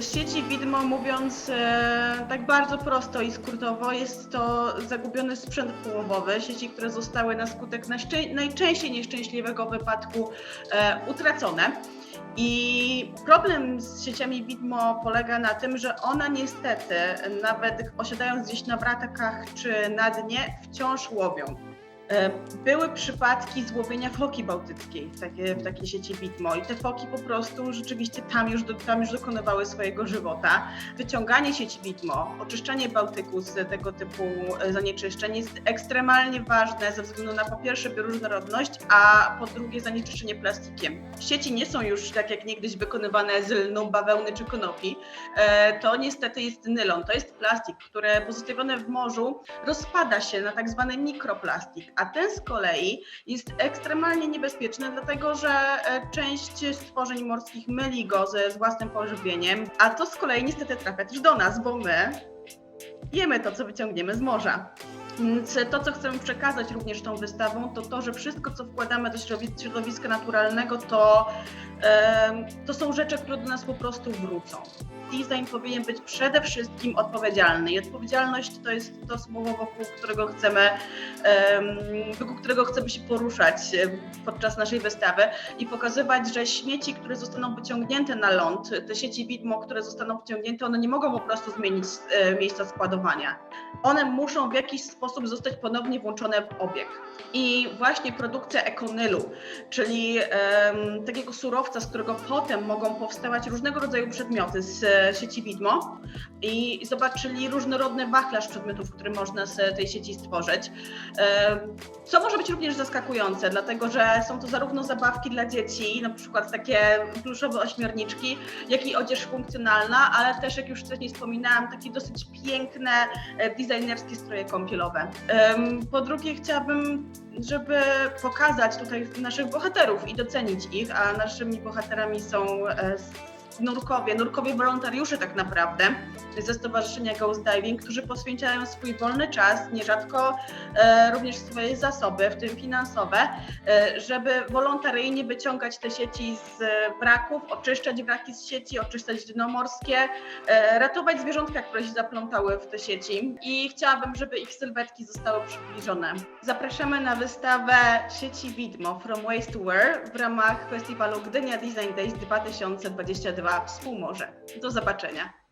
sieci widmo, mówiąc e, tak bardzo prosto i skrótowo, jest to zagubiony sprzęt połowowy, sieci, które zostały na skutek najczęściej nieszczęśliwego wypadku e, utracone. I problem z sieciami widmo polega na tym, że one niestety, nawet osiadając gdzieś na wratakach czy na dnie, wciąż łowią. E, Były przypadki złowienia foki bałtyckiej w, w takiej sieci widmo i te foki po prostu rzeczywiście tam już, tam już dokonywały swojego żywota. Wyciąganie sieci widmo, oczyszczanie Bałtyku z tego typu e, zanieczyszczeń jest ekstremalnie ważne ze względu na po pierwsze bioróżnorodność, a po drugie zanieczyszczenie plastikiem. Sieci nie są już tak jak niegdyś wykonywane z lnu, bawełny czy konopi. E, To niestety jest nylon, to jest plastik, który pozostawiony w morzu rozpada się na tak zwany mikroplastik, a ten z kolei jest ekstremalnie niebezpieczny, dlatego że e, część stworzeń morskich myli go ze, z własnym pożywieniem, a to z kolei niestety trafia też do nas, bo my jemy to, co wyciągniemy z morza. Więc to, co chcemy przekazać również tą wystawą, to to, że wszystko, co wkładamy do środowi- środowiska naturalnego, to, to są rzeczy, które do nas po prostu wrócą. Design powinien być przede wszystkim odpowiedzialny i odpowiedzialność to jest to słowo, wokół którego chcemy, em, wokół którego chcemy się poruszać podczas naszej wystawy i pokazywać, że śmieci, które zostaną wyciągnięte na ląd, te sieci widmo, które zostaną wyciągnięte, one nie mogą po prostu zmienić e, miejsca składowania. One muszą w jakiś sposób zostać ponownie włączone w obieg. I właśnie produkcja ekonylu, czyli takiego surowca, z którego potem mogą powstawać różnego rodzaju przedmioty z sieci widmo i zobaczyli różnorodny wachlarz przedmiotów, który można z tej sieci stworzyć. Em, Co może być również zaskakujące, dlatego że są to zarówno zabawki dla dzieci, na przykład takie pluszowe ośmiorniczki, jak i odzież funkcjonalna, ale też, jak już wcześniej wspominałam, takie dosyć piękne, e, designerskie stroje kąpielowe. Po drugie, chciałabym, żeby pokazać tutaj naszych bohaterów i docenić ich, a naszymi bohaterami są e, nurkowie, nurkowie wolontariusze tak naprawdę ze Stowarzyszenia Ghost Diving, którzy poświęcają swój wolny czas, nierzadko e, również swoje zasoby, w tym finansowe, e, żeby wolontaryjnie wyciągać te sieci z e, wraków, oczyszczać wraki z sieci, oczyszczać dno morskie, e, ratować zwierzątka, które się zaplątały w te sieci. I chciałabym, żeby ich sylwetki zostały przybliżone. Zapraszamy na wystawę sieci Widmo From Waste to Wear w ramach festiwalu Gdynia Design Days 2022 Współmorze. Do zobaczenia.